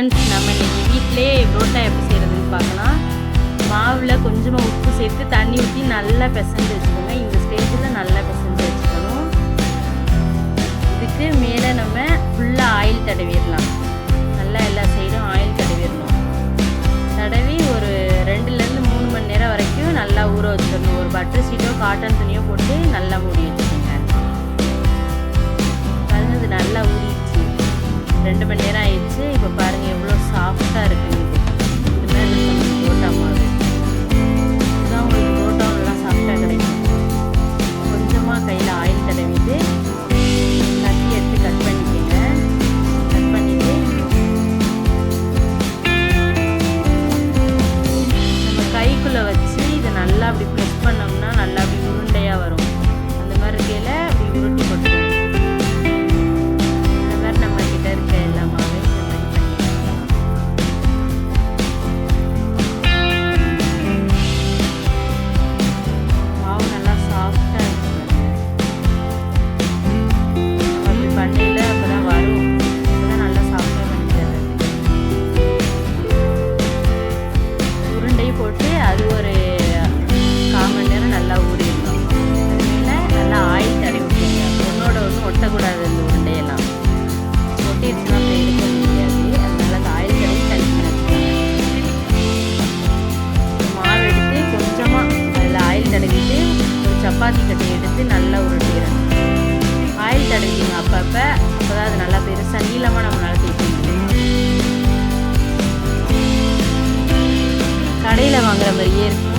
Friends நம்ம இன்றைக்கி வீட்டிலே புரோட்டா எப்படி செய்கிறதுன்னு பார்க்கலாம். மாவில் கொஞ்சமாக உப்பு சேர்த்து தண்ணி ஊற்றி நல்லா பிசைஞ்சு வச்சுக்கோங்க. இந்த ஸ்டேஜில் நல்லா அப்படி ப்ரெஸ் பண்ணோம்னா நல்லா ஒட்டிடுச்சுன்னா அப்புறம் எடுக்க முடியாது ஆயில் தடவி தண்ணி மாவு எடுத்து கொஞ்சமாக அதில் ஆயில் தடவிட்டு ஒரு சப்பாத்தி கட்டை எடுத்து நல்லா உருட்டிடணும் ஆயில் தடவிக்கணும் அப்பப்போ அப்போ தான் அது நல்லா பெருசாக நீளமாக நம்மளால தேய்க்க முடியும் கடையில் வாங்குற மாதிரியே இருக்கும்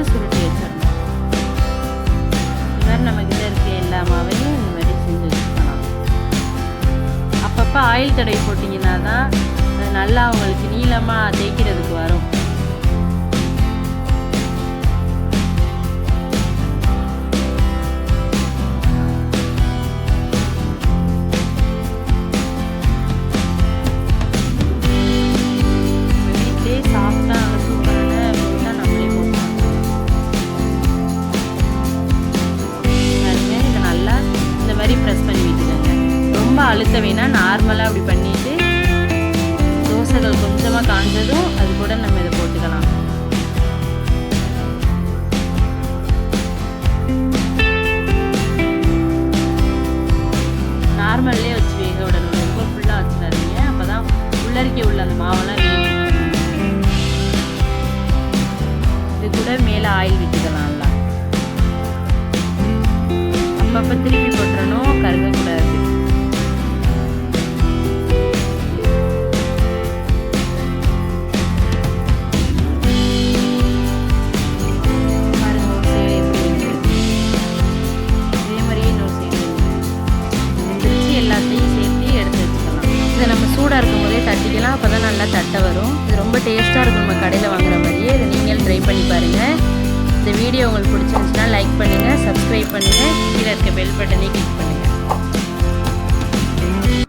வச்சு சுருட்டி வச்சிடணும். இந்த நம்மக்கிட்ட இருக்க எல்லா மாவையும் இந்த மாதிரி செஞ்சு வச்சுக்கலாம். அப்பப்போ ஆயில் தடவை போட்டிங்கன்னா தான் அது நல்லா உங்களுக்கு நீளமாக தேய்க்கிறதுக்கு வரும். அழுத்த வேணாம். நார்மலாக அப்படி பண்ணிட்டு தோசைகள் கொஞ்சமாக காஞ்சதும் அது கூட நம்ம இதை போட்டுக்கலாம். நார்மல்லே வச்சு வேக விடணும். ரொம்ப ஃபுல்லாக வச்சுடாதீங்க. அப்போ தான் உள்ளரிக்க உள்ள அந்த மாவெல்லாம் வேகும். இது கூட மேலே ஆயில் விட்டுக்கலாம்ல அப்பப்போ திருப்பி போட்டுறணும் கருகக்கூடாது போதே அப்போ தான் நல்லா தட்டை வரும். இது ரொம்ப டேஸ்ட்டாக இருக்கும் நம்ம கடையில் வாங்குற மாதிரியே. இதை நீங்கள் ட்ரை பண்ணி பாருங்கள் இந்த வீடியோ உங்களுக்கு பிடிச்சிருந்துச்சுன்னா லைக் பண்ணுங்கள் சப்ஸ்கிரைப் பண்ணுங்கள் கீழே இருக்க பெல் பட்டனையும் கிளிக்